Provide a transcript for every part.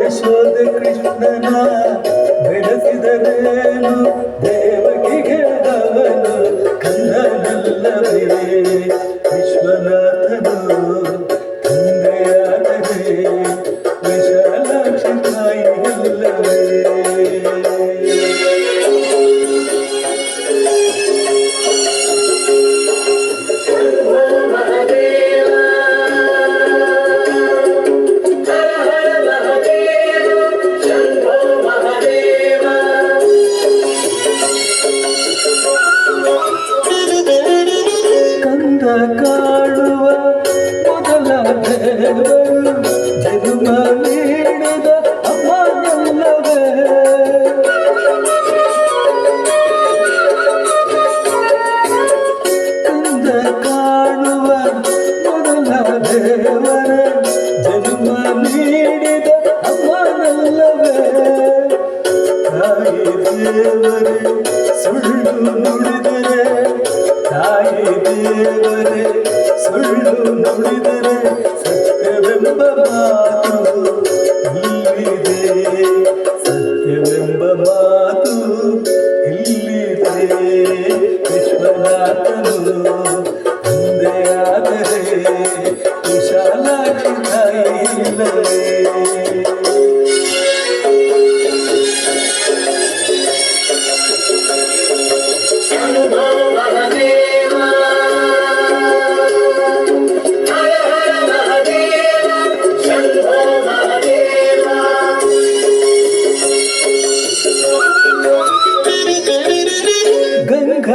ಯಶೋಧ ಕೃಷ್ಣನ ಬೆಳೆಸಿದರೇನು ದೇ ಅಲ್ಲವೇ ವಿಶ್ವನಾಥನು ತಂದೆಯಾದರೆ ವಿಶಾಲಾಕ್ಷ ತಾಯಿಯಲ್ಲವೇ ಕಾಣುವ ಮೊದಲ ದೇವರು ಜನ್ಮ ನೀಡಿದ ಅಮ್ಮನಲ್ಲವೇ? ಕಂದ ಕಾಡುವ ಮೊದಲ ದೇವರ ಜನ್ಮ ನೀಡಿದ ಅಮ್ಮನಲ್ಲವೇ? ತಾಯಿ ದೇವರೇ, ಸುಳ್ಳು ನುಡಿದ ದೇವರೇ ಸುಳ್ಳು ನುಡಿದರೆ ಸತ್ಯವೆಂಬ ಮಾತು. ಇಲ್ಲಿದೆ ಸತ್ಯವೆಂಬ ಮಾತು. ಇಲ್ಲಿದೆ ವಿಶ್ವನಾಥನು.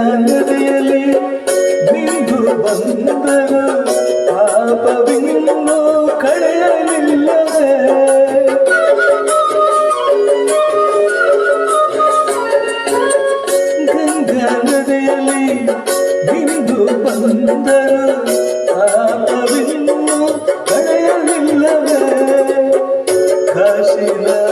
ನದಿಯಲ್ಲಿ ಬಿಂದು ಬಂದರು ಪಾಪವಿನ್ನು ಕಳೆಯಲಿಲ್ಲವೇ. ಗಂಗಾ ನದಿಯಲ್ಲಿ ಬಿಂದು ಬಂದರು ಪಾಪವಿನ್ನು ಕಳೆಯಲಿಲ್ಲವೇ. ಕಾಶಿನಾಥನ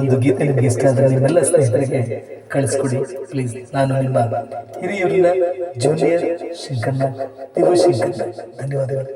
ಒಂದು ಗೀತೆ ನಿಮಗೆ ಇಷ್ಟ ಆದರೆ ನಿಮ್ಮೆಲ್ಲ ಸ್ನೇಹಿತರಿಗೆ ಕಳಿಸ್ಕೊಡಿ ಪ್ಲೀಸ್ ನಾನು ನಿಮ್ಮ ಹಿರಿಯೂರಿನ ಜೂನಿಯರ್ ಶಂಕರ್ನ ದಿವು ಶಂಕರ್ ಧನ್ಯವಾದಗಳು.